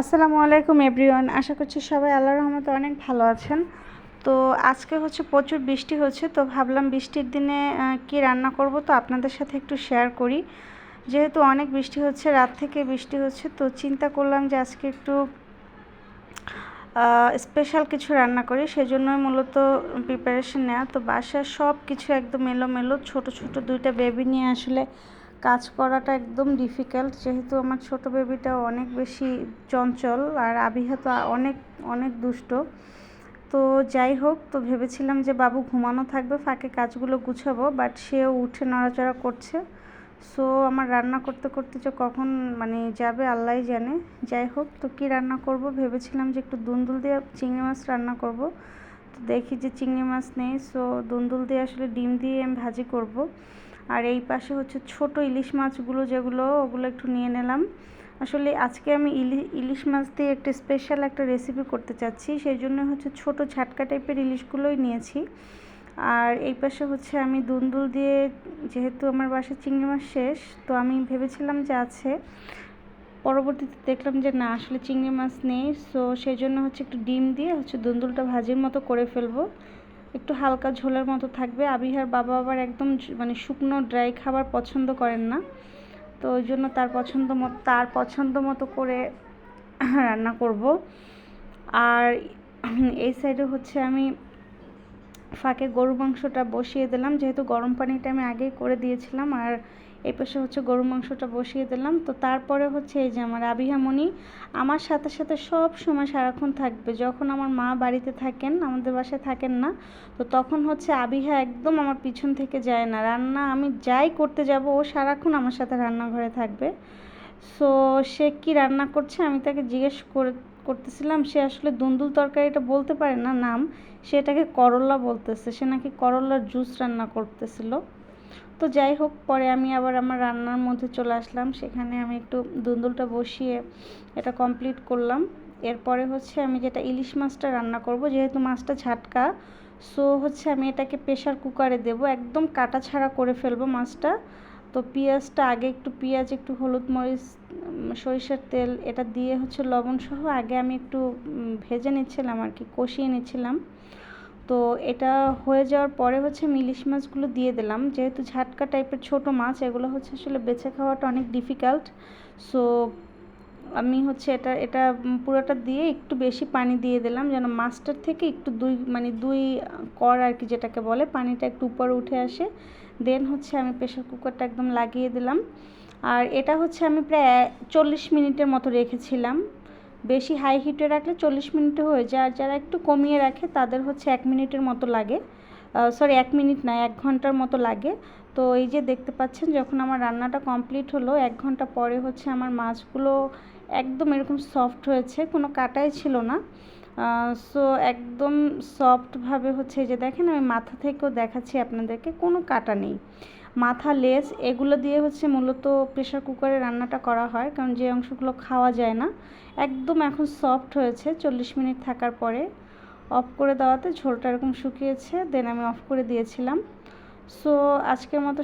আসসালামু আলাইকুম, এভরিওয়ান। আশা করছি সবাই আল্লাহ রহমতে অনেক ভালো আছেন। তো আজকে হচ্ছে প্রচুর বৃষ্টি হচ্ছে, তো ভাবলাম বৃষ্টির দিনে কি রান্না করব তো আপনাদের সাথে একটু শেয়ার করি। যেহেতু অনেক বৃষ্টি হচ্ছে, রাত থেকে বৃষ্টি হচ্ছে, তো চিন্তা করলাম যে আজকে একটু স্পেশাল কিছু রান্না করি। সেজন্যই মূলত প্রিপারেশন নেওয়া তো বাসার সব কিছু একদম এলোমেলো, ছোট ছোট দুইটা বেবি নিয়ে আসলে কাজ করাটা একদম ডিফিকাল্ট যেহেতু আমার ছোট বেবিটা অনেক বেশি চঞ্চল আর আবিহা তো অনেক অনেক দুষ্ট। তো যাই হোক, তো ভেবেছিলাম যে বাবু ঘুমানো থাকবে, ফাঁকে কাজগুলো গুছাবো বাট সেও উঠে নড়াচড়া করছে। সো আমার রান্না করতে করতে যে কখন মানে যাবে আল্লাহ জানে। যাই হোক, তো কী রান্না করব? ভেবেছিলাম যে একটু দুন্দুল দিয়ে চিংড়ি মাছ রান্না করব। তো দেখি যে চিংড়ি মাছ নেই সো দুন্দুল দিয়ে আসলে ডিম দিয়ে আমি ভাজি করব। আর এই পাশে হচ্ছে ছোট ইলিশ মাছগুলো যেগুলো, ওগুলো একটু নিয়ে নিলাম। আসলে আজকে আমি ইলিশ মাছ দিয়ে একটা স্পেশাল একটা রেসিপি করতে চাচ্ছি, সেই জন্য হচ্ছে ছোট ঝাটকা টাইপের ইলিশগুলোই নিয়েছি। আর এই পাশে হচ্ছে আমি দুন্দুল দিয়ে, যেহেতু আমার বাসায় চিংড়ি মাছ শেষ, তো আমি ভেবেছিলাম যে আছে, পরবর্তীতে দেখলাম যে না, আসলে চিংড়ি মাছ নেই সো সেই জন্য হচ্ছে একটু ডিম দিয়ে হচ্ছে দুন্দুলটা ভাজির মতো করে ফেলব। একটু হালকা ঝোলের মতো থাকবে। আবিহার বাবা আবার একদম মানে শুকনো ড্রাই খাবার পছন্দ করেন না। তো ওই জন্য তার পছন্দ মতো তার পছন্দ মতো করে রান্না করব। আর এই সাইডে হচ্ছে আমি ফাঁকে গরু মাংসটা বসিয়ে দিলাম। যেহেতু গরম পানিটা আমি আগেই করে দিয়েছিলাম। আর এই পাশে হচ্ছে গরু মাংসটা বসিয়ে দিলাম। তো তারপরে হচ্ছে এই যে আমার আবিহামণি আমার সাথে সাথে সব সময় সারাক্ষণ থাকবে। যখন আমার মা বাড়িতে থাকেন, আমাদের বাসায় থাকেন না, তো তখন হচ্ছে আবিহা একদম আমার পিছন থেকে যায় না। রান্না আমি যাই করতে যাব, ও সারাক্ষণ আমার সাথে রান্নাঘরে থাকবে। সো সে কি রান্না করছে আমি তাকে জিজ্ঞেস করে, করতেছিলাম, সে আসলে দুন্দুল তরকারিটা বলতে পারে না নাম সেটাকে করলা বলতেছে। সে নাকি করলার জুস রান্না করতেছিল। তো যাই হোক, পরে আমি আবার আমার রান্নার মধ্যে চলে আসলাম। সেখানে আমি একটু দুন্দুলটা বসিয়ে এটা কমপ্লিট করলাম। এরপরে হচ্ছে আমি যেটা ইলিশ মাছটা রান্না করব, যেহেতু মাছটা ঝাটকা সো হচ্ছে আমি এটাকে প্রেশার কুকারে দেব। একদম কাটা ছাড়া করে ফেলব মাছটা। তো পেঁয়াজটা আগে একটু পেঁয়াজ, একটু হলুদ মরিচ সরিষার তেল, এটা দিয়ে হচ্ছে লবণ সহ আগে আমি একটু ভেজে নিচ্ছিলাম আর কি, কষিয়ে নিচ্ছিলাম। তো এটা হয়ে যাওয়ার পরে হচ্ছে আমি ইলিশ মাছগুলো দিয়ে দিলাম। যেহেতু ঝাটকা টাইপের ছোট মাছ, এগুলো হচ্ছে আসলে বেছে খাওয়াটা অনেক ডিফিকাল্ট সো আমি হচ্ছে এটা এটা পুরোটা দিয়ে একটু বেশি পানি দিয়ে দিলাম যেন মাছটার থেকে একটু দুই মানে দুই কর আর কি যেটাকে বলে, পানিটা একটু উপরে উঠে আসে। দেন হচ্ছে আমি প্রেশার কুকারটা একদম লাগিয়ে দিলাম। আর এটা হচ্ছে আমি প্রায় চল্লিশ মিনিটের মতো রেখেছিলাম। বেশি হাই হিটে রাখলে চল্লিশ মিনিটে হয়ে যায়। আর যারা একটু কমিয়ে রাখে, তাদের হচ্ছে এক মিনিটের মতো লাগে। সরি এক মিনিট না, এক ঘণ্টার মতো লাগে। তো এই যে দেখতে পাচ্ছেন, যখন আমার রান্নাটা কমপ্লিট হলো, এক ঘণ্টা পরে হচ্ছে আমার মাছগুলো একদম এরকম সফট হয়েছে, কোনো কাটাই ছিল না। সো একদম সফটভাবে হচ্ছে যে দেখেন, আমি মাথা থেকেও দেখাচ্ছি আপনাদেরকে, কোনো কাটা নেই। মাথা লেস এগুলো দিয়ে হচ্ছে মূলত প্রেশার কুকারে রান্নাটা করা হয়, কারণ যে অংশগুলো খাওয়া যায় না। একদম এখন সফট হয়েছে, চল্লিশ মিনিট থাকার পরে। অফ করে দেওয়াতে ঝোলটা এরকম শুকিয়েছে দেন আমি অফ করে দিয়েছিলাম। সো আজকের মতো